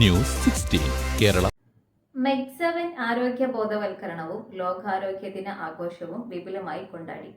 News sixteen Kerala. മെക്സവൻ ആരോഗ്യ ബോധവൽക്കരണവും ലോകാരോഗ്യ ദിന ആഘോഷവും വിപുലമായി കൊണ്ടാടി.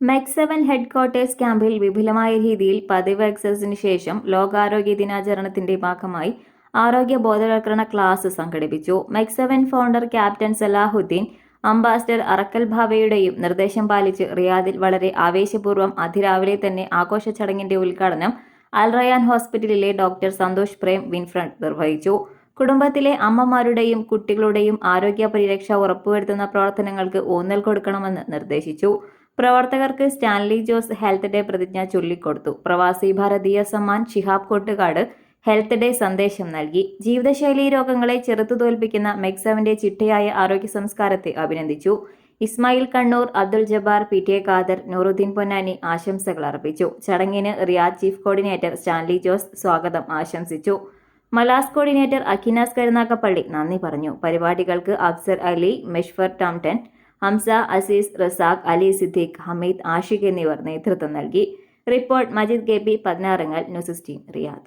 മെക്സവൻ ഹെഡ്ക്വാർട്ടേഴ്സ് ക്യാമ്പിൽ വിപുലമായ രീതിയിൽ പതിവ് എക്സസിന് ശേഷം ലോകാരോഗ്യ ദിനാചരണത്തിന്റെ ഭാഗമായി ആരോഗ്യ ബോധവൽക്കരണ ക്ലാസ് സംഘടിപ്പിച്ചു. MEC seven founder captain Salahuddin ambassador Arakkal ഭാവയുടെയും നിർദ്ദേശം പാലിച്ച് റിയാദിൽ വളരെ ആവേശപൂർവം അതിരാവിലെ തന്നെ ആഘോഷ ചടങ്ങിന്റെ ഉദ്ഘാടനം അൽ റയാൻ ഹോസ്പിറ്റലിലെ ഡോക്ടർ സന്തോഷ് പ്രേം വിൻഫ്രണ്ട് നിർവഹിച്ചു. കുടുംബത്തിലെ അമ്മമാരുടെയും കുട്ടികളുടെയും ആരോഗ്യ പരിരക്ഷ ഉറപ്പുവരുത്തുന്ന പ്രവർത്തനങ്ങൾക്ക് ഊന്നൽ കൊടുക്കണമെന്ന് നിർദ്ദേശിച്ചു. പ്രവർത്തകർക്ക് സ്റ്റാൻലി ജോസ് ഹെൽത്ത് ഡേ പ്രതിജ്ഞ ചൊല്ലിക്കൊടുത്തു. പ്രവാസി ഭാരതീയ സമ്മാൻ ഷിഹാബ് കൊട്ടുകാട് ഹെൽത്ത് ഡേ സന്ദേശം നൽകി. ജീവിതശൈലി രോഗങ്ങളെ ചെറുത്തു തോൽപ്പിക്കുന്ന മെക്സവിന്റെ ചിട്ടയായ ആരോഗ്യ സംസ്കാരത്തെ അഭിനന്ദിച്ചു. Ismail Kannur Abdul Jabbar P T A Khader Nooruddin Ponnani ആശംസകൾ അർപ്പിച്ചു. ചടങ്ങിന് Riyadh chief coordinator Stanley Jose സ്വാഗതം ആശംസിച്ചു. മലാസ് കോർഡിനേറ്റർ അഖിനാസ് കരുനാക്കപ്പള്ളി നന്ദി പറഞ്ഞു. പരിപാടികൾക്ക് അഫ്സർ അലി മെഷ്ഫർ ടംടൻ ഹംസ അസീസ് റസാഖ് അലി സിദ്ദീഖ് ഹമീദ് ആഷിഖ് എന്നിവർ നേതൃത്വം നൽകി. Report Majid K P Pathinarangal news team Riyadh.